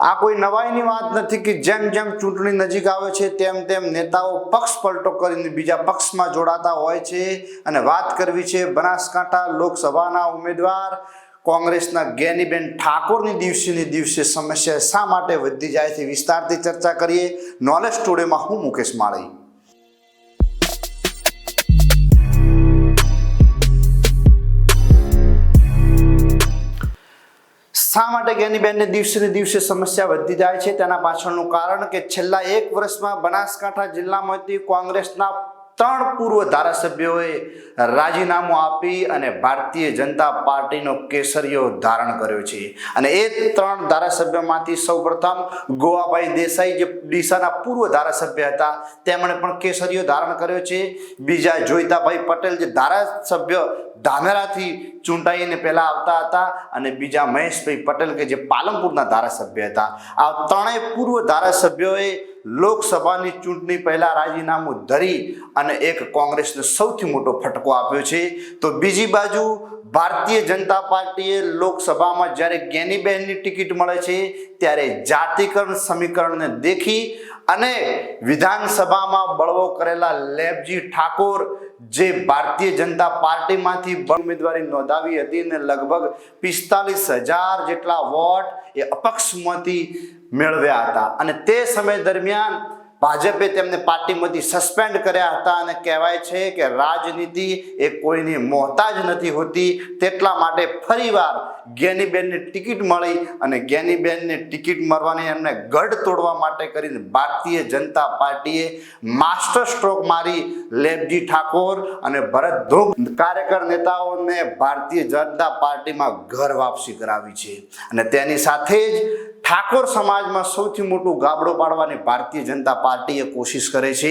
આ કોઈ નવાઈની વાત નથી કે જેમ જેમ ચૂંટણી નજીક આવે છે, તેમ તેમ નેતાઓ પક્ષ પલટો કરીને બીજા પક્ષમાં જોડાતા હોય છે અને વાત કરવી છે બનાસકાંઠા લોકસભાના ઉમેદવાર. કોંગ્રેસના જ્ઞાનીબેન ઠાકોરની દિવસેની દિવસે સમસ્યા શા માટે વધી જાય છે વિસ્તારથી ચર્ચા કરીએ. નોલેજ સ્ટુડિયોમાં હું મુકેશ માળી. શા માટે જ્ઞાનીબેનને દિવસે ને દિવસે સમસ્યા વધતી જાય છે? તેના પાછળનું કારણ કે છેલ્લા એક વર્ષમાં બનાસકાંઠા જિલ્લામાંથી કોંગ્રેસના ત્રણ પૂર્વ ધારાસભ્યોએ રાજીનામું આપી અને ભારતીય જનતા પાર્ટીનો કેસરીયો ધારણ કર્યો છે. અને એ ત્રણ ધારાસભ્યોમાંથી સૌપ્રથમ ગોવાભાઈ દેસાઈ, જે ડીસાના પૂર્વ ધારાસભ્ય હતા, તેમણે પણ કેસરીયો ધારણ કર્યો છે. બીજા જોઈતાભાઈ પટેલ, જે ધારાસભ્ય ધામેરાથી ચૂંટાઈને પહેલાં આવતા હતા અને બીજા મહેશભાઈ પટેલ, કે જે પાલનપુરના ધારાસભ્ય હતા. આ ત્રણેય પૂર્વ ધારાસભ્યોએ લોકસભાની ચૂંટણી પહેલાં રાજીનામું ધરી અને એક કોંગ્રેસને સૌથી મોટો ફટકો આપ્યો છે. તો બીજી બાજુ ભારતીય જનતા પાર્ટીએ લોકસભામાં જ્યારે જ્ઞાનીબહેનની ટિકિટ મળે છે ત્યારે જાતિકરણ સમીકરણને દેખી અને વિધાનસભામાં બળવો કરેલા લેબજી ઠાકોર જે ભારતીય જનતા પાર્ટીમાંથી ઉમેદવારી નોંધાવી હતી અને લગભગ પિસ્તાલીસ હજાર જેટલા વોટ એ અપક્ષમાંથી મેળવ્યા હતા. અને તે સમય દરમિયાન ભાજપે તેમને પાર્ટીમાંથી સસ્પેન્ડ કર્યા હતા અને કહેવાય છે કે રાજનીતિ એ કોઈની મોહતાજ નથી હોતી. તેટલા માટે ફરીવાર જ્ઞાનીબેનને ટિકિટ મળી અને જ્ઞાનીબેનને ટિકિટ મળવાની એમને ગઢ તોડવા માટે કરીને ભારતીય જનતા પાર્ટીએ માસ્ટર સ્ટ્રોક મારી લેબજી ઠાકોર અને ભરત ધ્રુવ કાર્યકર નેતાઓને ભારતીય જનતા પાર્ટીમાં ઘર વાપસી કરાવી છે. અને તેની સાથે જ ઠાકોર સમાજમાં સૌથી મોટું ગાબડો પાડવાની ભારતીય જનતા પાર્ટીએ કોશિશ કરે છે.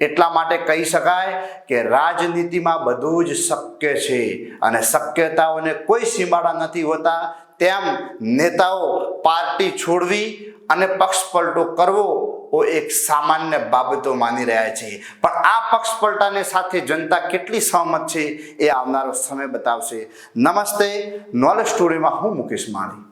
એટલા માટે કહી શકાય કે રાજનીતિમાં બધું જ શક્ય છે અને શક્યતાઓને કોઈ સીમાડા નથી હોતા. તેમ નેતાઓ પાર્ટી છોડવી અને પક્ષ પલટો કરવો ઓ એક સામાન્ય બાબતો માની રહ્યા છે. પણ આ પક્ષ પલટાને સાથે જનતા કેટલી સહમત છે એ આવનારો સમય બતાવશે. નમસ્તે, નોલેજ સ્ટોરીમાં હું મુકેશ માળી.